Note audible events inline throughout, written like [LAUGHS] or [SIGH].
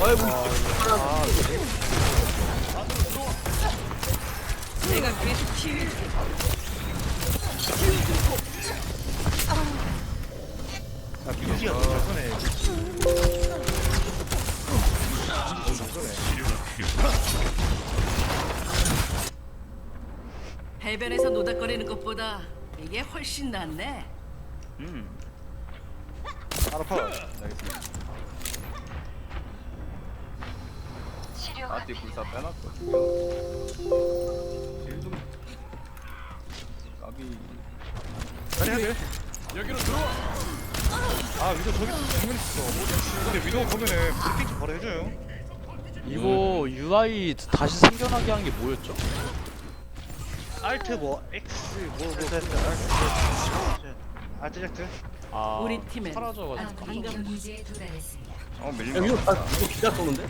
아이고 아, 내가 계속 치유. 야, 민지가 너무 잘 서네. 너무 잘 서네. 해변에서 노닥거리는 것보다 이게 훨씬 낫네. 음. 알겠습니다. 아띠 불사 빼놨거든요. 딜좀 까비 빨리 해야 돼. 여기로 들어와. 아, 위도 저기 정면 있어. 근데 위도 보면은 브리핑 좀 바로 해줘요. 이거 UI 다시 생겨나게 한 게 뭐였죠? 알트 뭐 X 뭐뭐 알트 Z 아 우리 팀엔 사라져가지고 방금 이제 도달했습니다. 어 야, 밀리면 이거 다 이거 기자 쏘는데?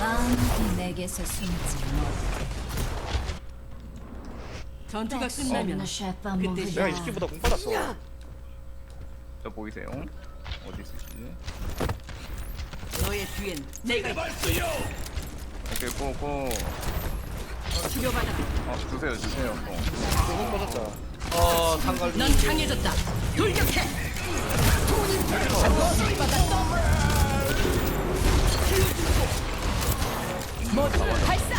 아무도 내게서 숨지. 전투가 끝나면 그때 내가 이 새끼보다 공 받았어 저 보이세요? 어디 있으시지? 너의 뒤엔 내가 있다. 오케이 고고 치료받아. 어 주세요 주세요 어. 공 받았다 어 상갈 넌 강해졌다. 돌격해. 모두 발사.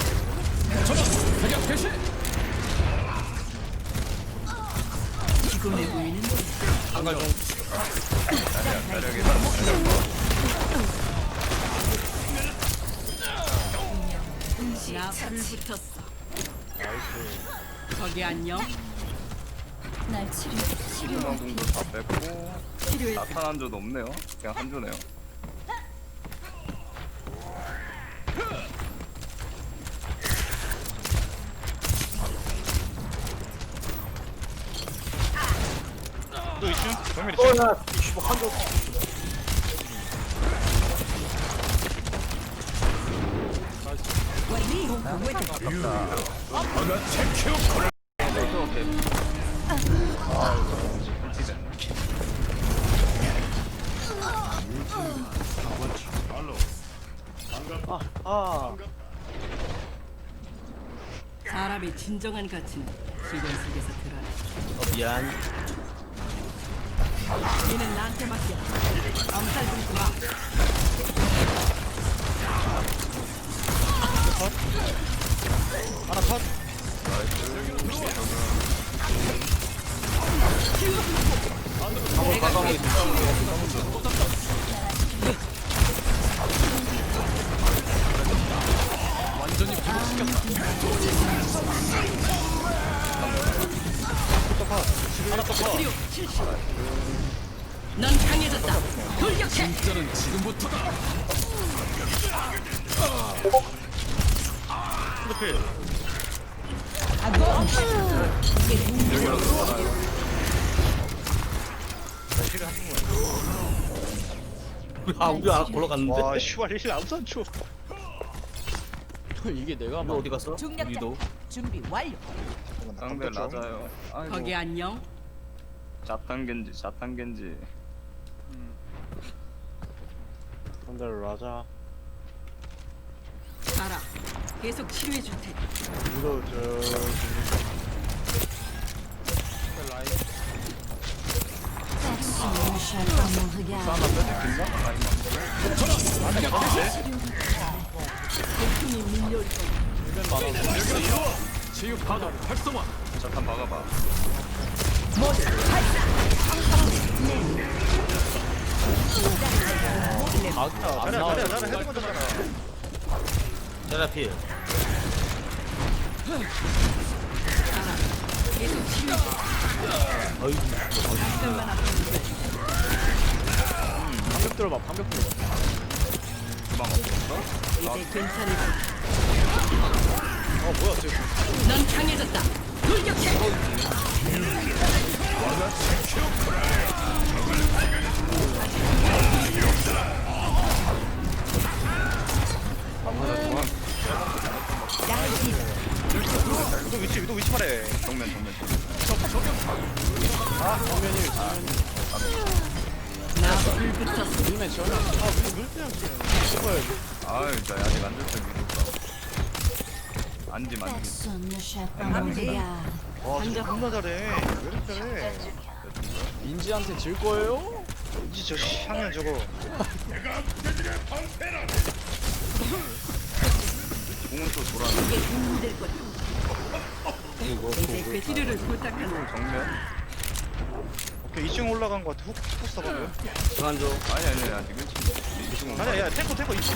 피곤해 보이는데. 상갈 좀 붙었어. 저기 안녕. 날 치료 치료 중앙 정도 다 뺐고 치료해. 나타난 조도 없네요 그냥 한 조네요 또 2층 정면 2층 어야 씨발 한조 사람의 진정한 가치는 시간 속에서 드러나. 어, 미안 니는 나한테 맡겨. 넌 강해졌다. 돌격해. 핸드필 나 힐을 한 번만 아 우리 아 걸러 갔는데? 와 슈발 힐안 줘. [LAUGHS] 이게 내가 막 어디 갔어? 중력자. 위도 준비 완료. 상대 낮아요 거기 안녕. 자탄 겐지 자탄 겐지 상대 라자 가라. 계속 치료해 줄 테니. 위도 저 폭풍이 밀려올 거야. 자탄 막아봐 아, 안 자리야 나와 자리야 헤드 먼저 잖아 테라피 계속 치료해 줘. 어이 잠깐만 아픈데. 방벽 들어봐 방벽 들어봐? 이제 괜찮을 거야. 어 뭐야 쟤 넌 강해졌다. 또 위치 또 위치 말해 정면 정면 아 정면이 나불 붙었어 눈에 전혀 아 물, 물병 찍어야지 아 진짜 아직 안 됐어 안지 만지. 와 진짜 겁나 잘해 왜 이렇게 잘해 인지한테 질 거예요? 이제 저 향연 저거 공은 또 돌아는 이게 힘들 거다. 이제 그 치료를 부탁한다. 정면 오케이 2층 올라간 거 같아 훅 훅 써봐요 그만 줘. 아니 아니 아직 1층 아니야 야 탱커 탱커 2층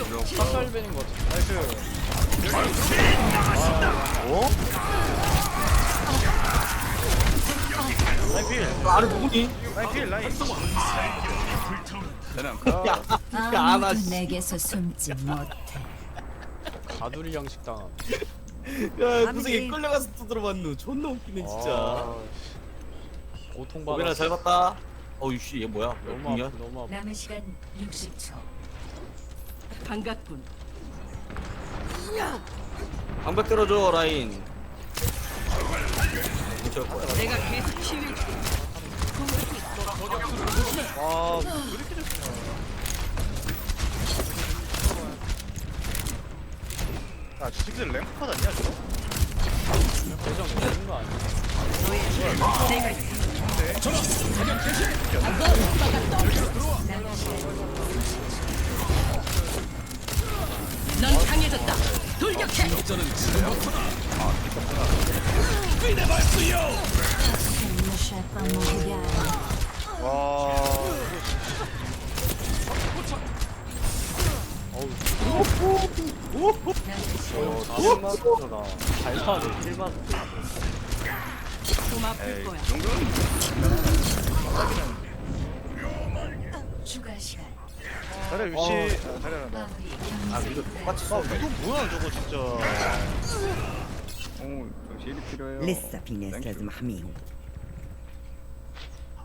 엄살 부리지 마. 치료. 싹살배는 거 같아 나이스 라인 필 아니 누구니? 라인 필 라인 그냥 야, 야, 안 아무도 하시. 내게서 숨지 못해. 가두리 양식 당함 야, 무슨 끌려가서 또 들어봤누. 존나 웃기네 진짜. 아, 고통받아 오빈아 잘 봤다. 어우 씨, 얘 뭐야? 너무? 아프 너무 아프 남은 시간 60초. 반갑군. 방백 들어줘 라인. 저 거야. 내가 계속 치유해줄게. 아왜 이렇게 됐어 아 지금 랭크팟 아니야 저거? 대장 되는 거 아니야 너의 내가 있어. 넌 와 어, 잘 사네 1만 좀 아플 거야. 추가 시간. 자리 위치 아. 자리야 나. 아, 이거 똑같이 아, 써. 이거 뭐야 저거 진짜 오저 힐이 필요해요 لسه في ناس 땡큐. لازم احميهم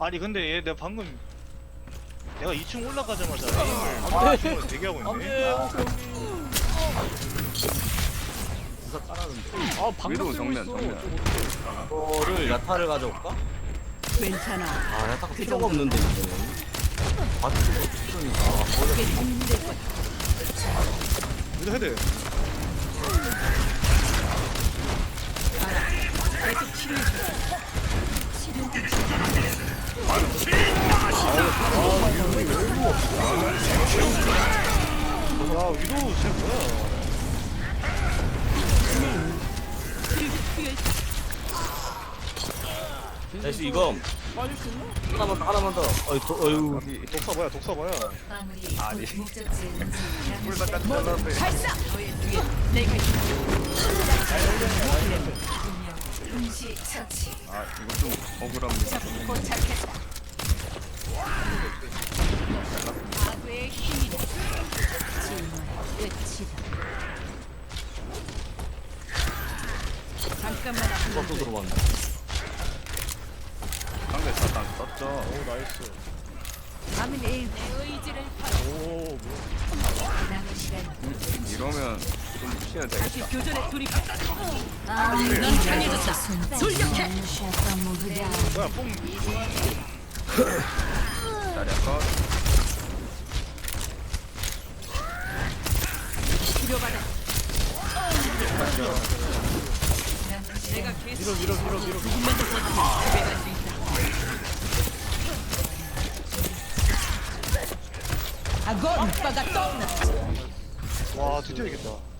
아니 근데 얘 내가 방금 내가 2층 올라가자마자 에임을 아, 중으로 대기하고 있네 안돼 부사 따라는데. 아 방금 위로 쓰고 정면, 있어 정면. 이거를 야타를 가져올까? 괜찮아. 아, 야타가 필요가 없는데 이제. 아, 필요니까. 이게 힘들 거다. 위도 헤드 계속 치료해줄게. 야 위도 쟤 뭐야 치료해. 나이스 이거 빠질 수 있나? 하나만 하나만 더. 어이, 도, 어유. 독사 뭐야 독사 뭐야. 아니. 아 이거 좀 억울합니다. 잠깐만 또 돼. 들어봤네. 상대 사탕 떴죠 오 나이스 남은 내 의지를 팔아. 오 뭐야 남은 시간 이러면 좀 쉬어야 되겠다 교전에. 아무도 넌 강해졌다. 돌격해. 뭐야 뽕 자리 아까 치료받아. 시간 내가 계속 밀어 밀어 밀어 밀어 조금만 더 버티면 갈수 있다. 아건 오빠가 드디어 이겼다.